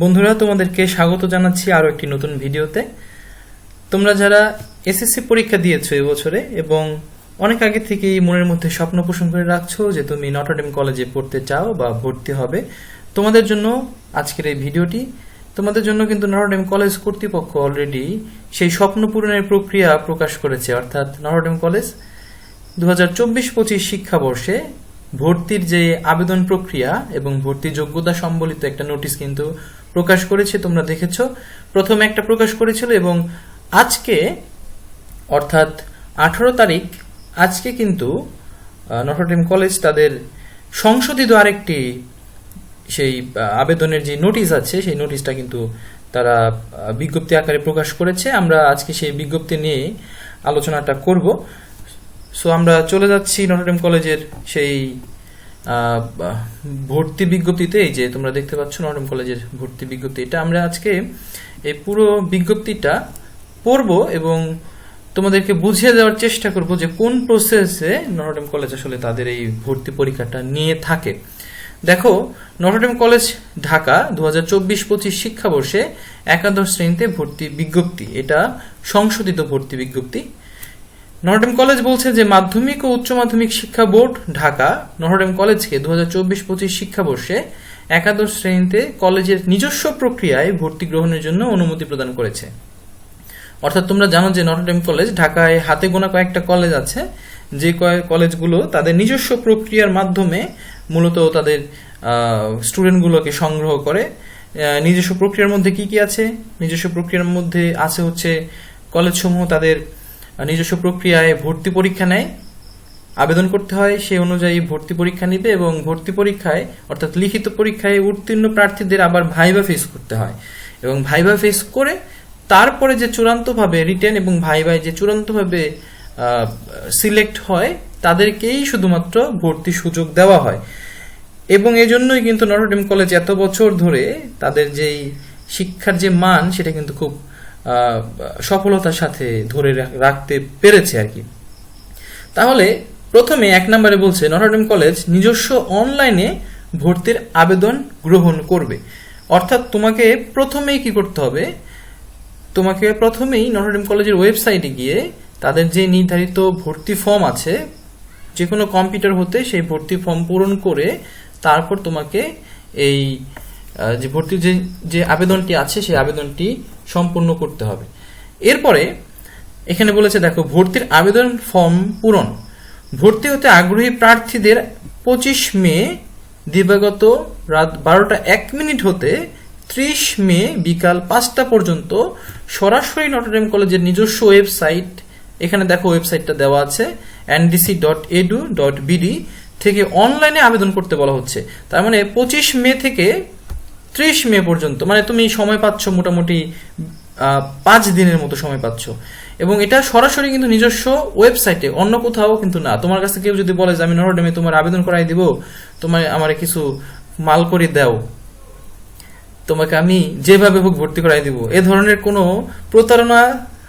বন্ধুরা, তোমাদেরকে স্বাগত জানাচ্ছি আরও একটি নতুন ভিডিওতে। তোমরা যারা এসএসসি পরীক্ষা দিয়েছ এবছরে এবং অনেক আগে থেকেই মনের মধ্যে স্বপ্ন পোষণ করে রাখছো যে তুমি নটরডেম কলেজে পড়তে চাও বা ভর্তি হবে, তোমাদের জন্য আজকের এই ভিডিওটি। তোমাদের জন্য কিন্তু নটরডেম কলেজ কর্তৃপক্ষ অলরেডি সেই স্বপ্ন পূরণের প্রক্রিয়া প্রকাশ করেছে, অর্থাৎ নটরডেম কলেজ দু হাজার চব্বিশ পঁচিশ শিক্ষাবর্ষে ভর্তির যে আবেদন প্রক্রিয়া এবং ভর্তি যোগ্যতা সম্বলিত একটা নোটিশ কিন্তু প্রকাশ করেছে, তোমরা দেখেছ। প্রথমে একটা প্রকাশ করেছিল এবং আজকে, অর্থাৎ আঠারো তারিখ, আজকে কিন্তু নটরডেম কলেজ তাদের সংশোধিত আরেকটি সেই আবেদনের যে নোটিশ আছে, সেই নোটিশটা কিন্তু তারা বিজ্ঞপ্তি আকারে প্রকাশ করেছে। আমরা আজকে সেই বিজ্ঞপ্তি নিয়ে আলোচনাটা করব। সো আমরা চলে যাচ্ছি নটরডেম কলেজের সেই ভর্তি বিজ্ঞপ্তিতে, এই যে তোমরা দেখতে পাচ্ছ নটরডেম কলেজের ভর্তি বিজ্ঞপ্তি, এটা আমরা আজকে এই পুরো বিজ্ঞপ্তিটা পড়ব এবং তোমাদেরকে বুঝিয়ে দেওয়ার চেষ্টা করব যে কোন প্রসেসে নটরডেম কলেজ আসলে তাদের এই ভর্তি পরীক্ষাটা নিয়ে থাকে। দেখো নটরডেম কলেজ ঢাকা দু হাজার চব্বিশ পঁচিশ শিক্ষাবর্ষে একাদশ শ্রেণীতে ভর্তি বিজ্ঞপ্তি। এটা সংশোধিত ভর্তি বিজ্ঞপ্তি। নটরডেম কলেজ বলছে যে মাধ্যমিক ও উচ্চ মাধ্যমিক শিক্ষা বোর্ড, ঢাকা নটরডেম কলেজকে দু হাজার চব্বিশ পঁচিশ শিক্ষাবর্ষে একাদশ শ্রেণীতে কলেজের নিজস্ব প্রক্রিয়ায় ভর্তি গ্রহণের জন্য অনুমতি প্রদান করেছে। অর্থাৎ তোমরা জানো যে নটরডেম কলেজ ঢাকায় হাতে গোনা কয়েকটা কলেজ আছে, যে কলেজগুলো তাদের নিজস্ব প্রক্রিয়ার মাধ্যমে মূলত তাদের স্টুডেন্টগুলোকে সংগ্রহ করে। নিজস্ব প্রক্রিয়ার মধ্যে কি কি আছে? নিজস্ব প্রক্রিয়ার মধ্যে আছে হচ্ছে কলেজসমূহ তাদের নিজস্ব প্রক্রিয়ায় ভর্তি পরীক্ষা নেয়। আবেদন করতে হয় সেই অনুযায়ী ভর্তি পরীক্ষা নিবে এবং ভর্তি পরীক্ষায়, অর্থাৎ লিখিত পরীক্ষায় উত্তীর্ণ প্রার্থীদের আবার ভাইবা ফেস করতে হয়। এবং ভাইবা ফেস করে তারপরে যে চূড়ান্তভাবে রিটেন এবং ভাইভাই যে চূড়ান্তভাবে সিলেক্ট হয়, তাদেরকেই শুধুমাত্র ভর্তি সুযোগ দেওয়া হয়। এবং এজন্যই কিন্তু নটরডেম কলেজ এত বছর ধরে তাদের যেই শিক্ষার যে মান, সেটা কিন্তু খুব সফলতার সাথে ধরে রাখতে পেরেছে আর কি। তাহলে প্রথমে এক নম্বরে বলছে, নটরডেম কলেজ নিজস্ব অনলাইনে ভর্তির আবেদন গ্রহণ করবে। অর্থাৎ তোমাকে প্রথমেই কি করতে হবে, তোমাকে প্রথমেই নটরডেম কলেজের ওয়েবসাইটে গিয়ে তাদের যে নির্ধারিত ভর্তি ফর্ম আছে যে কোনো কম্পিউটার হতে সেই ভর্তি ফর্ম পূরণ করে তারপর তোমাকে এই যে ভর্তির যে যে আবেদনটি আছে, সেই আবেদনটি সম্পূর্ণ করতে হবে। এরপরে এখানে বলেছে, দেখো, ভর্তির আবেদন ফর্ম পূরণ। ভর্তি হতে আগ্রহী প্রার্থীদের পঁচিশ মে দিবাগত রাত বারোটা এক মিনিট হতে ত্রিশ মে বিকাল পাঁচটা পর্যন্ত সরাসরি নটরডেম কলেজের নিজস্ব ওয়েবসাইট, এখানে দেখো ওয়েবসাইটটা দেওয়া আছে NDC dot edu dot BD থেকে অনলাইনে আবেদন করতে বলা হচ্ছে। তার মানে পঁচিশ মে থেকে ত্রিশ মে পর্যন্ত মানে তুমি সময় পাচ্ছ মোটামুটি পাঁচ দিনের মতো সময় পাচ্ছ। এবং এটা সরাসরি কিন্তু নিজস্ব ওয়েবসাইটে, অন্য কোথাও কিন্তু না। তোমার কাছে কেউ যদি বলে যে, আমি নরডেমে তোমার আবেদন করাই দিব তোমার আমার কিছু মাল করে দাও, তোমাকে আমি যেভাবে হোক ভর্তি করাই দিব। এ ধরনের কোনো প্রতারণা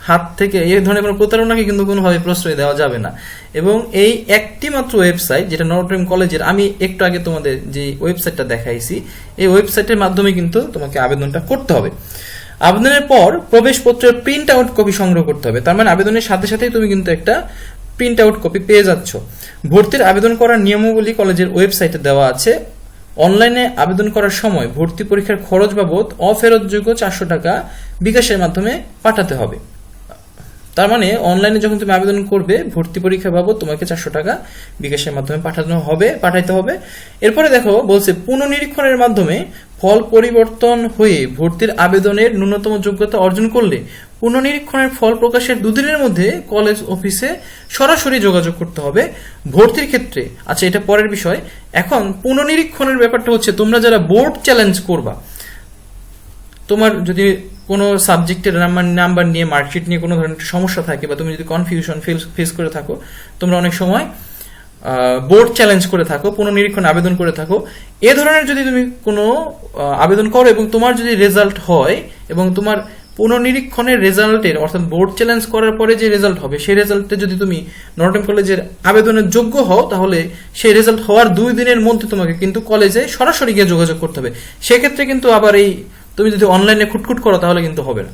হাত থেকে এই ধরনের কোনো প্রতারণাকে কিন্তু কোনোভাবে প্রশ্রয় দেওয়া যাবে না। এবং এই একটি মাত্র ওয়েবসাইট যেটা নটরডেম কলেজের আমি একটু আগে তোমাদের যে ওয়েবসাইটটা দেখাইছি, এই ওয়েবসাইটের মাধ্যমে কিন্তু তোমাকে আবেদনটা করতে হবে। আবেদনের পর প্রবেশপত্রের প্রিন্ট আউট কপি সংগ্রহ করতে হবে। তার মানে আবেদনের সাথে সাথেই তুমি কিন্তু একটা প্রিন্ট আউট কপি পেয়ে যাচ্ছ। ভর্তির আবেদন করার নিয়মাবলী কলেজের ওয়েবসাইটে দেওয়া আছে। অনলাইনে আবেদন করার সময় ভর্তি পরীক্ষার খরচ বাবদ অফেরতযোগ্য চারশো টাকা বিকাশের মাধ্যমে পাঠাতে হবে। তার মানে অনলাইনে যখন তুমি আবেদন করবে, ভর্তি পরীক্ষা বাবদ তোমাকে চারশো টাকা বিকাশের মাধ্যমে পাঠানো হবে, পাঠাইতে হবে। এরপরে দেখো, বলছে, পুনঃনিরীক্ষণের মাধ্যমে ফল পরিবর্তন হয়ে ভর্তির আবেদনের ন্যূনতম যোগ্যতা অর্জন করলে পুনঃনিরীক্ষণের ফল প্রকাশের দুদিনের মধ্যে কলেজ অফিসে সরাসরি যোগাযোগ করতে হবে ভর্তির ক্ষেত্রে। আচ্ছা এটা পরের বিষয়। এখন পুনঃনিরীক্ষণের ব্যাপারটা হচ্ছে, তোমরা যারা বোর্ড চ্যালেঞ্জ করবা তোমার যদি কোনো সাবজেক্টের নাম্বার নাম্বার নিয়ে মার্কশিট নিয়ে কোনো ধরনের সমস্যা থাকে বা তুমি যদি কনফিউশন ফেস করে থাকো, তোমরা অনেক সময় বোর্ড চ্যালেঞ্জ করে থাকো পুনঃনিরীক্ষণ আবেদন করে থাকো, এ ধরনের যদি তুমি কোনো আবেদন করো এবং তোমার যদি রেজাল্ট হয় এবং তোমার পুনর্নিরীক্ষণের রেজাল্টের অর্থাৎ বোর্ড চ্যালেঞ্জ করার পরে যে রেজাল্ট হবে, সেই রেজাল্টে যদি তুমি নটরডেম কলেজের আবেদনের যোগ্য হও, তাহলে সেই রেজাল্ট হওয়ার দুই দিনের মধ্যে তোমাকে কিন্তু কলেজে সরাসরি গিয়ে যোগাযোগ করতে হবে। সেক্ষেত্রে কিন্তু আবার এই তুমি যদি অনলাইনে খুটখুট করো, তাহলে কিন্তু হবে না।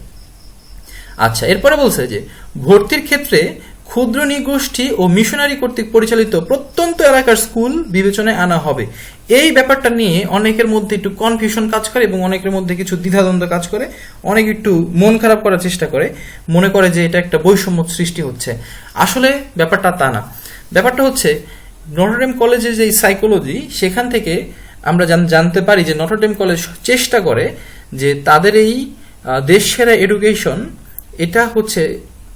আচ্ছা এরপরে বলছে যে, ভর্তির ক্ষেত্রে ক্ষুদ্র নিগোষ্ঠী ও মিশনারি কর্তৃক পরিচালিত প্রত্যন্ত এলাকার স্কুল বিবেচনায় আনা হবে। এই ব্যাপারটা নিয়ে অনেকের মধ্যে একটু কনফিউশন কাজ করে এবং অনেকের মধ্যে কিছু দ্বিধাদ্বন্দ্ব কাজ করে। অনেক একটু মন খারাপ করার চেষ্টা করে। মনে করে যে এটা একটা বৈষম্য সৃষ্টি হচ্ছে। আসলে ব্যাপারটা তা না। ব্যাপারটা হচ্ছে, নটরডেম কলেজের যে সাইকোলজি সেখান থেকে আমরা জানতে পারি যে নটরডেম কলেজ চেষ্টা করে যে তাদের এই দেশ সেরা এডুকেশন এটা হচ্ছে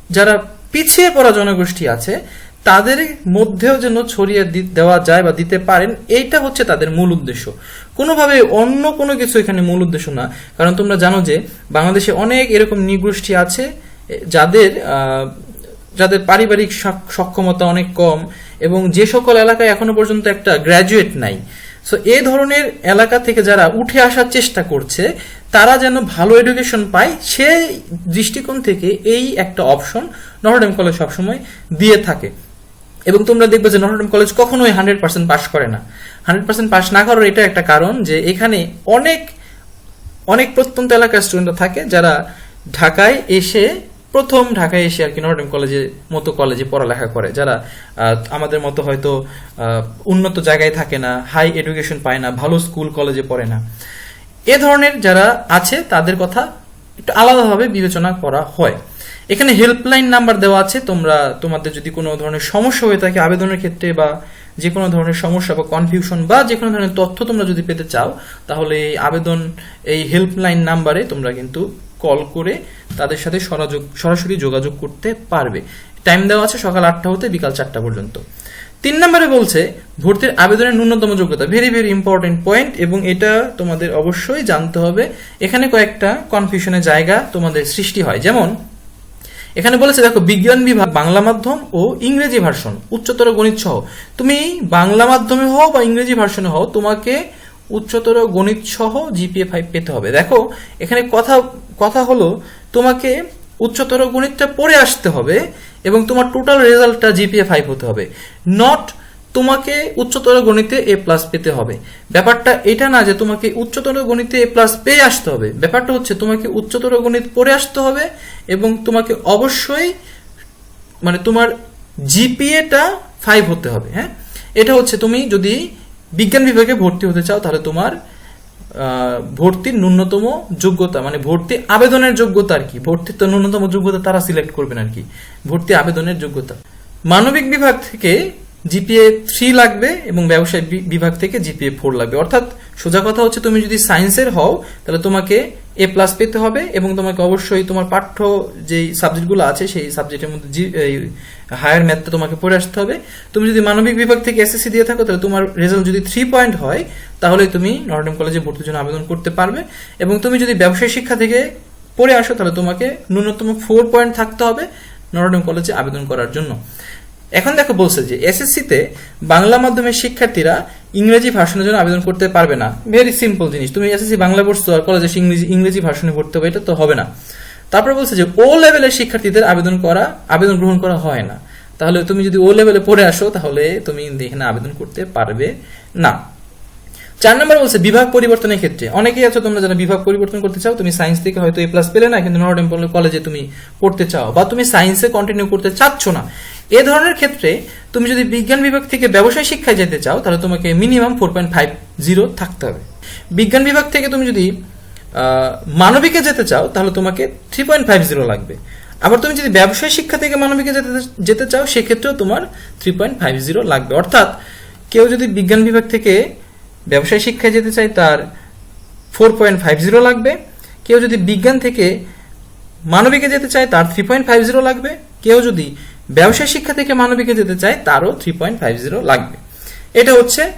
যারা পিছিয়ে পড়া জনগোষ্ঠী আছে, তাদের মধ্যেও যেন ছড়িয়ে দেওয়া যায় বা দিতে পারেন, এইটা হচ্ছে তাদের মূল উদ্দেশ্য। কোনোভাবে অন্য কোনো কিছু এখানে মূল উদ্দেশ্য না। কারণ তোমরা জানো যে বাংলাদেশে অনেক এরকম নিগোষ্ঠী আছে যাদের যাদের পারিবারিক সক্ষমতা অনেক কম এবং যে সকল এলাকায় এখনও পর্যন্ত একটা গ্র্যাজুয়েট নাই। সো এ ধরনের এলাকা থেকে যারা উঠে আসার চেষ্টা করছে, তারা যেন ভালো এডুকেশন পায় সেই দৃষ্টিকোণ থেকে এই একটা অপশন নটরডেম কলেজ সবসময় দিয়ে থাকে। এবং তোমরা দেখবে যে নটরডেম কলেজ কখনোই হান্ড্রেড পার্সেন্ট পাস করে না। হান্ড্রেড পার্সেন্ট পাস না করার এটা একটা কারণ যে এখানে অনেক অনেক প্রত্যন্ত এলাকার স্টুডেন্টরা থাকে যারা ঢাকায় এসে প্রথম ঢাকায় এসে আর কি নটরডেম কলেজে মতো কলেজে পড়ালেখা করে, যারা আমাদের মতো হয়তো উন্নত জায়গায় থাকে না হাই এডুকেশন পায় না, ভালো স্কুল কলেজে পড়ে না। এ ধরনের যারা আছে, তাদের কথা একটু আলাদাভাবে বিবেচনা করা হয়। এখানে হেল্পলাইন নাম্বার দেওয়া আছে, তোমরা, তোমাদের যদি কোনো ধরনের সমস্যা হয়ে থাকে আবেদনের ক্ষেত্রে বা যে কোনো ধরনের সমস্যা বা কনফিউশন বা যে কোনো ধরনের তথ্য তোমরা যদি পেতে চাও, তাহলে এই আবেদন, এই হেল্পলাইন নাম্বারে তোমরা কিন্তু কল করে তাদের সাথে সরাসরি যোগাযোগ করতে পারবে। টাইম দেওয়া আছে সকাল আটটা হতে বিকাল চারটা পর্যন্ত। তিন নম্বরে বলছে, ভর্তির আবেদনের ন্যূনতম যোগ্যতা। ভেরি ভেরি ইম্পর্টেন্ট পয়েন্ট এবং এটা তোমাদের অবশ্যই জানতে হবে। এখানে কয়েকটা কনফিউশনের জায়গা তোমাদের সৃষ্টি হয়। যেমন, এখানে বলেছে, দেখো, বিজ্ঞান বিভাগ, বাংলা মাধ্যম ও ইংরেজি ভার্সন, উচ্চতর গণিত সহ। তুমি বাংলা মাধ্যমে হও বা ইংরেজি ভার্সনে হও, তোমাকে উচ্চতর গণিত সহ জিপিএ ফাইভ পেতে হবে। দেখো, এখানে কথা কথা হলো তোমাকে উচ্চতর গণিতটা পড়ে আসতে হবে এবং তোমার টোটাল রেজাল্টটা জিপিএ ফাইভ হতে হবে। নট তোমাকে উচ্চতর গণিতে এ প্লাস পেতে হবে। ব্যাপারটা এটা না যে তোমাকে উচ্চতর গণিতে এ প্লাস পেয়ে আসতে হবে। ব্যাপারটা হচ্ছে তোমাকে উচ্চতর গণিত পড়ে আসতে হবে এবং তোমাকে অবশ্যই মানে তোমার জিপিএটা ফাইভ হতে হবে হ্যাঁ? এটা হচ্ছে তুমি যদি বিজ্ঞান বিভাগে ভর্তি হতে চাও, তাহলে তোমার ভর্তির ন্যূনতম যোগ্যতা মানে ভর্তি আবেদনের যোগ্যতা আর কি। ভর্তির তো ন্যূনতম যোগ্যতা তারা সিলেক্ট করবেন আর কি। ভর্তি আবেদনের যোগ্যতা। মানবিক বিভাগ থেকে জিপিএ থ্রি লাগবে এবং ব্যবসায় বিভাগ থেকে জিপিএ ফোর লাগবে। অর্থাৎ সোজা কথা হচ্ছে তুমি যদি সায়েন্সের হও, তাহলে তোমাকে এ প্লাস পেতে হবে এবং তোমাকে অবশ্যই তোমার পাঠ্য যে সাবজেক্টগুলো আছে, সেই সাবজেক্টের মধ্যে হায়ার ম্যাথটা তোমাকে পড়ে আসতে হবে। তুমি যদি মানবিক বিভাগ থেকে এসএসসি দিয়ে থাকো, তাহলে তোমার রেজাল্ট যদি থ্রি পয়েন্ট হয়, তাহলে তুমি নটরডেম কলেজে ভর্তির জন্য আবেদন করতে পারবে। এবং তুমি যদি ব্যবসায় শিক্ষা থেকে পড়ে আসো, তাহলে তোমাকে ন্যূনতম ফোর পয়েন্ট থাকতে হবে নটরডেম কলেজে আবেদন করার জন্য। এখন দেখো বলছে যে এসএসসিতে বাংলা মাধ্যমের শিক্ষার্থীরা ইংরেজি ভাষণের জন্য আবেদন করতে পারবে না। ভেরি সিম্পল জিনিস। তুমি এসএসসি বাংলা পড়ছো আর কলেজে ইংরেজি ইংরেজি ভার্সনে ভর্তি হবে, এটা তো হবে না। তারপরে বলছে যে ও লেভেলের শিক্ষার্থীদের আবেদন করা, আবেদন গ্রহণ করা হয় না। তাহলে তুমি যদি ও লেভেলে পড়ে আসো, তাহলে তুমি এখানে আবেদন করতে পারবে না। চার নম্বর বলছে, বিভাগ পরিবর্তনের ক্ষেত্রে। অনেকেই আছো তোমরা যারা বিভাগ পরিবর্তন করতে চাও, তুমি সায়েন্স থেকে হয়তো এ প্লাস পেলে না, কিন্তু নটরডেম কলেজে তুমি পড়তে চাও, বা তুমি সায়েন্সে কন্টিনিউ করতে চাচ্ছ না। এ ধরনের ক্ষেত্রে তুমি যদি বিজ্ঞান বিভাগ থেকে ব্যবসায় শিক্ষায় যেতে চাও, তাহলে তোমাকে minimum four point five zero থাকতে হবে। বিজ্ঞান বিভাগ থেকে তুমি যদি মানবিকে যেতে চাও, তাহলে তোমাকে থ্রি পয়েন্ট ফাইভ জিরো লাগবে। আবার তুমি যদি ব্যবসায় শিক্ষা থেকে মানবিকে যেতে যেতে চাও, সেক্ষেত্রেও তোমার থ্রি পয়েন্ট ফাইভ জিরো লাগবে। অর্থাৎ কেউ যদি বিজ্ঞান বিভাগ থেকে ব্যবসায় শিক্ষায় যেতে চায় তার ফোর পয়েন্ট ফাইভ জিরো লাগবে। কেউ যদি বিজ্ঞান থেকে মানবিকে যেতে চায়, তার থ্রি পয়েন্ট ফাইভ জিরো লাগবে। কেউ যদি ব্যবসায় শিক্ষা থেকে মানবিকে যেতে চায়, তারও থ্রি পয়েন্ট ফাইভ জিরো লাগবে। এটা হচ্ছে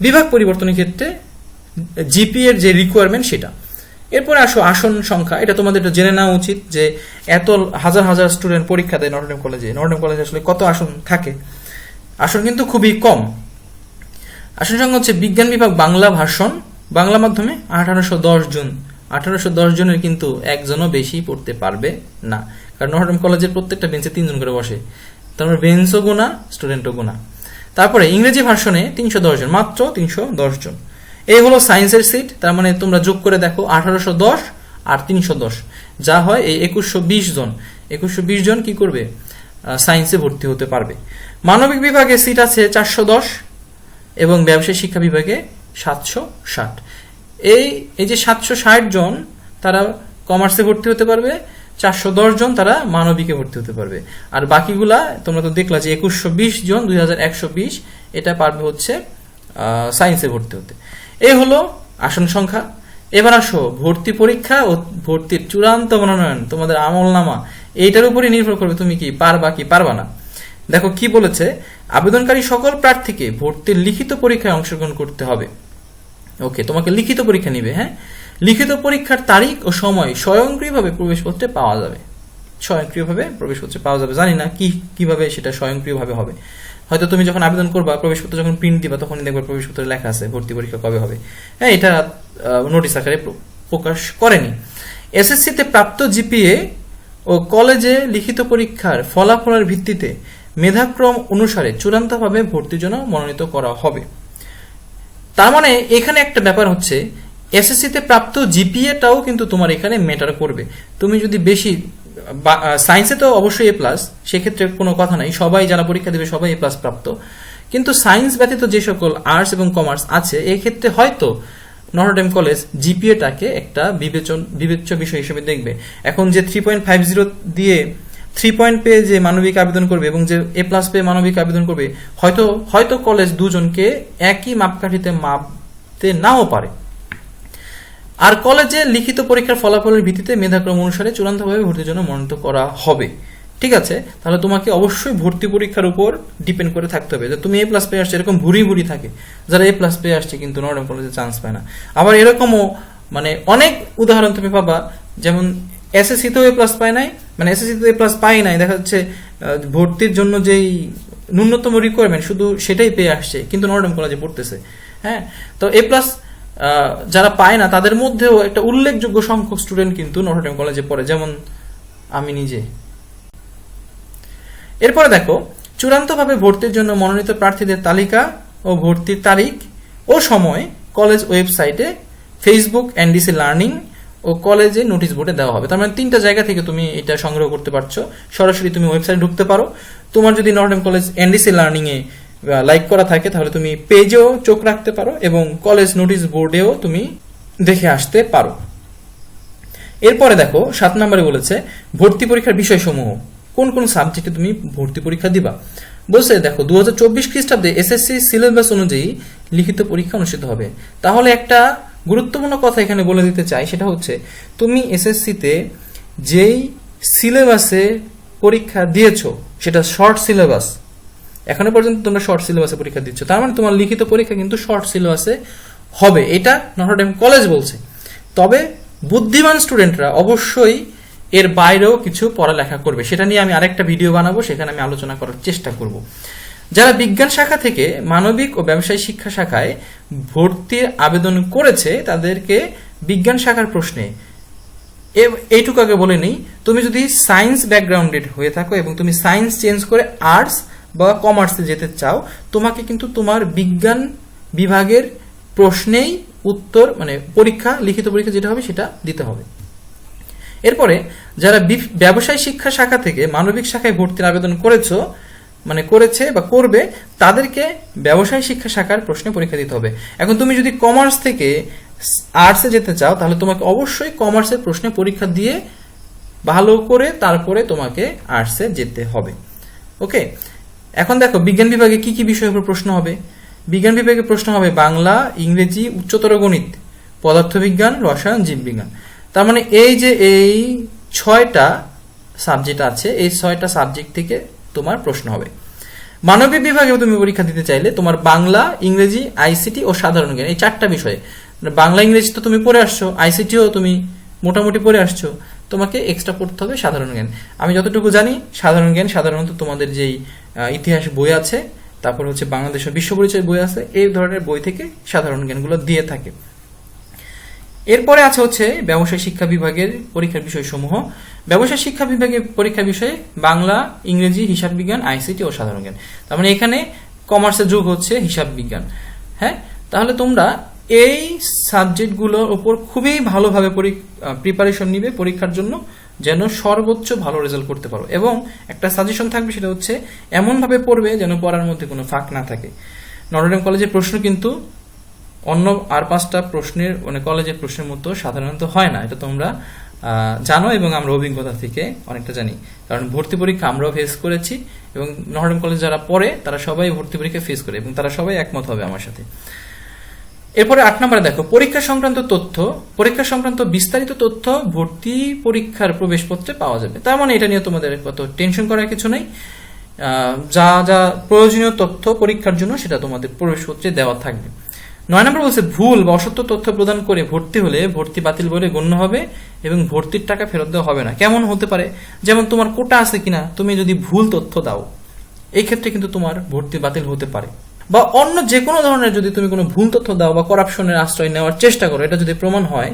বিভাগ পরিবর্তনের ক্ষেত্রে জিপি এর যে রিকোয়ারমেন্ট সেটা। এরপরে আসো আসন সংখ্যা। এটা তোমাদের একটু জেনে নেওয়া উচিত যে এত হাজার হাজার স্টুডেন্ট পরীক্ষা দেয় নটরডেম কলেজে নটরডেম কলেজে আসলে কত আসন থাকে? আসন কিন্তু খুবই কম। আসন সংখ্যা হচ্ছে বিজ্ঞান বিভাগ বাংলা ভাষণ বাংলা মাধ্যমে আঠারোশো দশ জন। আঠারোশো দশ জনের কিন্তু একজনও বেশি পড়তে পারবে না। কারণ নটরডেম কলেজের প্রত্যেকটা বেঞ্চে তিনজন করে বসে। তারপরে বেঞ্চও গোনা স্টুডেন্টও গোনা তারপরে ইংরেজি ভার্সনে তিনশো দশ জন, মাত্র তিনশো দশ জন। এই হলো সায়েন্সের সিট, তার মানে তোমরা যোগ করে দেখো আঠারোশো দশ আর তিনশো দশ। যা হয় এই একুশশো বিশ জন। একুশশো বিশ জন কি করবে? সায়েন্সে ভর্তি হতে পারবে। মানবিক বিভাগে সিট আছে চারশো দশ। এবং ব্যবসায় শিক্ষা বিভাগে সাতশো ষাট। এই এই যে সাতশো ষাট জন তারা কমার্সে ভর্তি হতে পারবে, চারশো দশ জন তারা মানবিকে ভর্তি হতে পারবে। আর বাকিগুলা তোমরা তো দেখলা যে একুশশো বিশ জন, দুই হাজার একশো বিশ, এটা পারবে হচ্ছে সায়েন্সে ভর্তি হতে। এই হলো আসন সংখ্যা। এবার আসো, ভর্তি পরীক্ষা ও ভর্তির চূড়ান্ত মনোনয়ন, তোমাদের আমল নামা এইটার উপরই নির্ভর করবে তুমি কি, পারবা কি, পারবা না। দেখো কি বলেছে? আবেদনকারী সকল প্রার্থীকে ভর্তির লিখিত পরীক্ষায় অংশগ্রহণ করতে হবে। ওকে, তোমাকে লিখিত পরীক্ষা নিবে হ্যাঁ? লিখিত পরীক্ষার তারিখ ও সময় স্বয়ংক্রিয়ভাবে প্রবেশপত্রে পাওয়া যাবে। স্বয়ংক্রিয়ভাবে প্রবেশপত্রে পাওয়া যাবে। জানি না কি, কীভাবে সেটা স্বয়ংক্রিয়ভাবে হবে। হয়তো তুমি যখন আবেদন করবা, প্রবেশপত্র যখন প্রিন্ট দিবা তখন দেখবে প্রবেশপত্রে লেখা আছে, ভর্তি পরীক্ষা কবে হবে। হ্যাঁ এটা নোটিশ আকারে প্রকাশ করেনি। এসএসসিতে প্রাপ্ত জিপিএ ও কলেজে লিখিত পরীক্ষার ফলাফলের ভিত্তিতে মেধাক্রম অনুসারে চূড়ান্তভাবে ভর্তির জন্য মনোনীত করা হবে। তার মানে এখানে একটা ব্যাপার হচ্ছে, এসএসসিতে প্রাপ্ত জিপিএটাও কিন্তু তোমার এখানে ম্যাটার করবে। তুমি যদি বেশি সায়েন্সে তো অবশ্যই এ প্লাস সেক্ষেত্রে কোনো কথা নাই। সবাই যারা পরীক্ষা দেবে সবাই এ প্লাস প্রাপ্ত। কিন্তু সায়েন্স ব্যতীত যে সকল আর্টস এবং কমার্স আছে এই ক্ষেত্রে হয়তো নটরডেম কলেজ জিপিএটাকে একটা বিবেচন, বিবেচ্য বিষয় হিসেবে দেখবে। এখন যে থ্রি পয়েন্ট ফাইভ জিরো দিয়ে থ্রি পয়েন্ট পেয়ে যে মানবিক আবেদন করবে এবং যে এ প্লাস পেয়ে মানবিক আবেদন করবে, হয়তো হয়তো কলেজ দুজনকে একই মাপকাঠিতে মাপতে নাও পারে। আর কলেজে লিখিত পরীক্ষার ফলাফলের ভিত্তিতে মেধাক্রম অনুসারে চূড়ান্তভাবে ভর্তির জন্য মনোনীত করা হবে। ঠিক আছে? তাহলে তোমাকে অবশ্যই ভর্তি পরীক্ষার উপর ডিপেন্ড করে থাকতে হবে। যে তুমি এ প্লাস পেয়ে আসছে, এরকম ভুরি ভুরি থাকে। যারা এ প্লাস পেয়ে আসছে কিন্তু নর্ডেম কলেজে চান্স পায় না। আবার এরকমও মানে অনেক উদাহরণ তুমি পাবা, যেমন এসএসসি তো এ প্লাস পায় নাই? মানে এসএসসি তো এ প্লাস পায় নাই। দেখা যাচ্ছে ভর্তির জন্য যেই ন্যূনতম রিকোয়ারমেন্ট শুধু সেটাই পেয়ে আসছে। কিন্তু নর্ডেম কলেজে পড়তেছে। হ্যাঁ? তো এ প্লাস যারা পায় না, তাদের মধ্যেও একটা উল্লেখযোগ্য সংখ্যক স্টুডেন্ট কিন্তু নটরডেম কলেজে পড়ে। যেমন আমি নিজে। এরপরে দেখো, চূড়ান্তভাবে ভর্তির জন্য মনোনীত প্রার্থীদের তালিকা ও ভর্তির তারিখ ও সময় কলেজ ওয়েবসাইটে ফেসবুক এনডিসি লার্নিং ও কলেজে নোটিশ বোর্ডে দেওয়া হবে। তার মানে তিনটা জায়গা থেকে তুমি এটা সংগ্রহ করতে পারছ। সরাসরি তুমি ওয়েবসাইটে ঢুকতে পারো। তোমার যদি Notre Dame college NDC learning এ লাইক করা থাকে, তাহলে তুমি পেজেও চোখ রাখতে পারো এবং কলেজ নোটিশ বোর্ডেও তুমি দেখে আসতে পারো। এরপরে দেখো, সাত নম্বরে বলেছে, ভর্তি পরীক্ষার বিষয়সমূহ। কোন কোন সাবজেক্টে তুমি ভর্তি পরীক্ষা দিবা? বলছে, দেখো দু হাজার চব্বিশ খ্রিস্টাব্দে এসএসসি সিলেবাস অনুযায়ী লিখিত পরীক্ষা অনুষ্ঠিত হবে। তাহলে একটা গুরুত্বপূর্ণ কথা এখানে বলে দিতে চাই, সেটা হচ্ছে তুমি এসএসসিতে যেই সিলেবাসে পরীক্ষা দিয়েছ, সেটা শর্ট সিলেবাস এখনও পর্যন্ত তোমরা শর্ট সিলেবাসে পরীক্ষা দিচ্ছ, তার মানে তোমার লিখিত পরীক্ষা কিন্তু শর্ট সিলেবাসে হবে, এটা নটরডেম কলেজ বলছে। তবে বুদ্ধিমান স্টুডেন্টরা অবশ্যই এর বাইরেও কিছু পড়ালেখা করবে, সেটা নিয়ে আমি আরেকটা ভিডিও বানাবো, সেখানে আমি আলোচনা করার চেষ্টা করব। যারা বিজ্ঞান শাখা থেকে মানবিক ও ব্যবসায় শিক্ষা শাখায় ভর্তির আবেদন করেছে তাদেরকে বিজ্ঞান শাখার প্রশ্নে। এইটুকু আগে বলে নেই। তুমি যদি সায়েন্স ব্যাকগ্রাউন্ডেড হয়ে থাকো এবং তুমি সায়েন্স চেঞ্জ করে আর্টস বা কমার্সে যেতে চাও, তোমাকে কিন্তু তোমার বিজ্ঞান বিভাগের প্রশ্নেই উত্তর মানে পরীক্ষা, লিখিত পরীক্ষা যেটা হবে সেটা দিতে হবে। এরপরে, যারা ব্যবসায় শিক্ষা শাখা থেকে মানবিক শাখায় ভর্তির আবেদন করেছ মানে করেছে বা করবে, তাদেরকে ব্যবসায় শিক্ষা শাখার প্রশ্নে পরীক্ষা দিতে হবে। এখন তুমি যদি কমার্স থেকে আর্টসে যেতে চাও, তাহলে তোমাকে অবশ্যই কমার্সের প্রশ্নে পরীক্ষা দিয়ে ভালো করে তারপরে তোমাকে আর্টসে যেতে হবে। ওকে এখন দেখো, বিজ্ঞান বিভাগে কি কি বিষয়ের উপর প্রশ্ন হবে? বিজ্ঞান বিভাগে প্রশ্ন হবে বাংলা, ইংরেজি, উচ্চতর গণিত, পদার্থবিজ্ঞান, রসায়ন, জীববিজ্ঞান। তার মানে এই যে এই ছয়টা সাবজেক্ট আছে, এই ছয়টা সাবজেক্ট থেকে তোমার প্রশ্ন হবে। মানবিক বিভাগে তুমি পরীক্ষা দিতে চাইলে তোমার বাংলা, ইংরেজি, আইসিটি ও সাধারণ জ্ঞান, এই চারটা বিষয়ে। মানে বাংলা, ইংরেজি তো তুমি পড়ে আসছো, আইসিটিও তুমি মোটামুটি পড়ে আসছো, তোমাকে এক্সট্রা পড়তে হবে সাধারণ জ্ঞান। আমি যতটুকু জানি, সাধারণ জ্ঞান সাধারণত তোমাদের যেই ইতিহাস বই আছে, তারপর হচ্ছে বাংলাদেশের বিশ্ব পরিচয় বই আছে, এই ধরনের বই থেকে সাধারণ জ্ঞানগুলো দিয়ে থাকে। এরপরে আছে হচ্ছে ব্যবসায় শিক্ষা বিভাগের পরীক্ষার বিষয়সমূহ। ব্যবসায় শিক্ষা বিভাগের পরীক্ষার বিষয়ে বাংলা, ইংরেজি, হিসাব বিজ্ঞান, আইসিটি ও সাধারণ জ্ঞান। তার মানে এখানে কমার্সের যুগ হচ্ছে হিসাব বিজ্ঞান। হ্যাঁ? তাহলে তোমরা এই সাবজেক্টগুলোর উপর খুবই ভালোভাবে প্রিপারেশন নিবে পরীক্ষার জন্য, যেন সর্বোচ্চ ভালো রেজাল্ট করতে পারো। এবং একটা সাজেশন থাকবে সেটা হচ্ছে, এমনভাবে পড়বে যেন পড়ার মধ্যে কোনো ফাঁক না থাকে। নটরডেম কলেজের প্রশ্ন কিন্তু অন্য আর পাঁচটা প্রশ্নের মানে কলেজের প্রশ্নের মতো সাধারণত হয় না। এটা তোমরা জানো এবং আমরা অভিজ্ঞতা থেকে? অনেকটা জানি। কারণ ভর্তি পরীক্ষা আমরাও ফেস করেছি এবং নটরডেম কলেজ যারা পড়ে, তারা সবাই ভর্তি পরীক্ষা ফেস করে এবং তারা সবাই একমত হবে আমার সাথে। এরপরে আট নম্বরে দেখো, পরীক্ষা সংক্রান্ত তথ্য, পরীক্ষা সংক্রান্ত বিস্তারিত তথ্য ভর্তি পরীক্ষার প্রবেশপত্রে পাওয়া যাবে। তার মানে এটা নিয়ে তোমাদের কত টেনশন করার কিছু নেই। যা যা প্রয়োজনীয় তথ্য পরীক্ষার জন্য সেটা তোমাদের প্রবেশপত্রে দেওয়া থাকবে। নয় নম্বর বলছে, ভুল বা অসত্য তথ্য প্রদান করে ভর্তি হলে ভর্তি বাতিল বলে গণ্য হবে এবং ভর্তির টাকা ফেরত দেওয়া হবে না। কেমন হতে পারে? যেমন তোমার কোটা আছে কিনা, তুমি যদি ভুল তথ্য দাও, এই ক্ষেত্রে কিন্তু তোমার ভর্তি বাতিল হতে পারে। বা অন্য যে কোনো ধরনের যদি তুমি কোনো ভুল তথ্য দাও বা করাপশনের আশ্রয় নেওয়ার চেষ্টা করো, এটা যদি প্রমাণ হয়,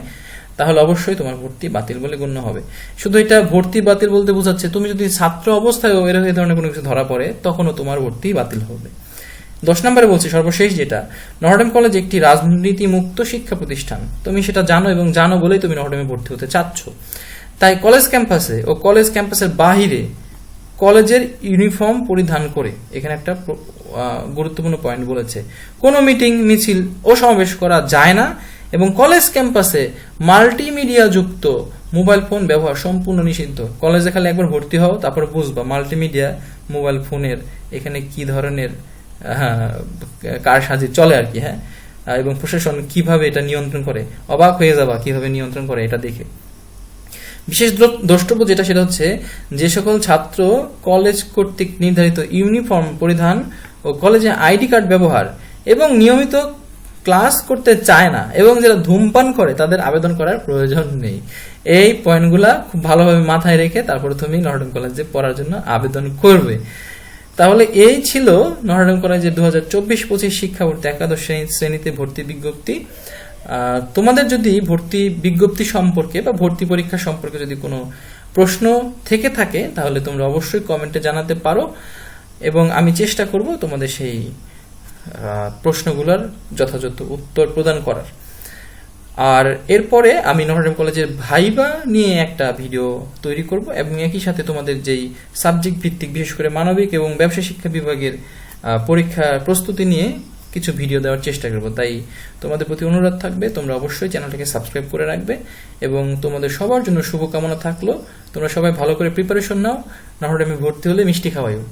তাহলে অবশ্যই তোমার ভর্তি বাতিল বলে গণ্য হবে। শুধু এটা ভর্তি বাতিল বলতে বোঝাচ্ছে, তুমি যদি ছাত্র অবস্থায় এর এই ধরনের কোনো কিছু ধরা পড়ে, তখনও তোমার ভর্তি বাতিল হবে। দশ নম্বরে বলছি, সর্বশেষ যেটা, নটরডেম কলেজ একটি রাজনীতি মুক্ত শিক্ষা প্রতিষ্ঠান। তুমি সেটা জানো এবং জানো বলেই তুমি নটরডেমে ভর্তি হতে চাচ্ছ। তাই কলেজ ক্যাম্পাসে ও কলেজ ক্যাম্পাসের বাহিরে কলেজের ইউনিফর্ম পরিধান করে, এখানে একটা গুরুত্বপূর্ণ পয়েন্ট বলেছে, কোনো মিটিং, মিছিল ও সমাবেশ করা যায় না এবং কলেজ ক্যাম্পাসে মাল্টিমিডিয়া যুক্ত মোবাইল ফোন ব্যবহার সম্পূর্ণ নিষিদ্ধ। কলেজে খালি একবার ভর্তি হও, তারপর বুঝবা মাল্টিমিডিয়া মোবাইল ফোনের এখানে কি ধরনের কার সাজি চলে আর কি হ্যাঁ? এবং প্রশাসন কীভাবে এটা নিয়ন্ত্রণ করে? অবাক হয়ে যাবা কীভাবে নিয়ন্ত্রণ করে এটা দেখে। বিশেষ দ্র- দ্রষ্টব্য যেটা সেটা হচ্ছে যে সকল ছাত্র কলেজ কর্তৃক নির্ধারিত ইউনিফর্ম পরিধান ও কলেজে আইডি কার্ড ব্যবহার এবং নিয়মিত ক্লাস করতে চায় না এবং যারা ধূমপান করে তাদের আবেদন করার প্রয়োজন নেই। এই পয়েন্টগুলা খুব ভালোভাবে মাথায় রেখে তারপরে তুমি নর্ডন কলেজে পড়ার জন্য আবেদন করবে। তাহলে এই ছিল নটরডেম কলেজের দু হাজার চব্বিশ পঁচিশ শিক্ষাবর্তী একাদশ শ্রেণীতে ভর্তি বিজ্ঞপ্তি। তোমাদের যদি ভর্তি বিজ্ঞপ্তি সম্পর্কে বা ভর্তি পরীক্ষা সম্পর্কে যদি কোনো প্রশ্ন থেকে থাকে, তাহলে তোমরা অবশ্যই কমেন্টে জানাতে পারো এবং আমি চেষ্টা করব তোমাদের সেই প্রশ্নগুলোর যথাযথ উত্তর প্রদান করার। আর এরপরে আমি নটরডেম কলেজের ভাইবা নিয়ে একটা ভিডিও তৈরি করব এবং একই সাথে তোমাদের যেই সাবজেক্ট ভিত্তিক, বিশেষ করে মানবিক এবং ব্যবসা শিক্ষা বিভাগের পরীক্ষার প্রস্তুতি নিয়ে কিছু ভিডিও দেওয়ার চেষ্টা করব। তাই তোমাদের প্রতি অনুরোধ থাকবে, তোমরা অবশ্যই চ্যানেলটাকে সাবস্ক্রাইব করে রাখবে এবং তোমাদের সবার জন্য শুভকামনা থাকল। তোমরা সবাই ভালো করে প্রিপারেশন নাও। নটরডেমে ভর্তি হলে মিষ্টি খাওয়াইও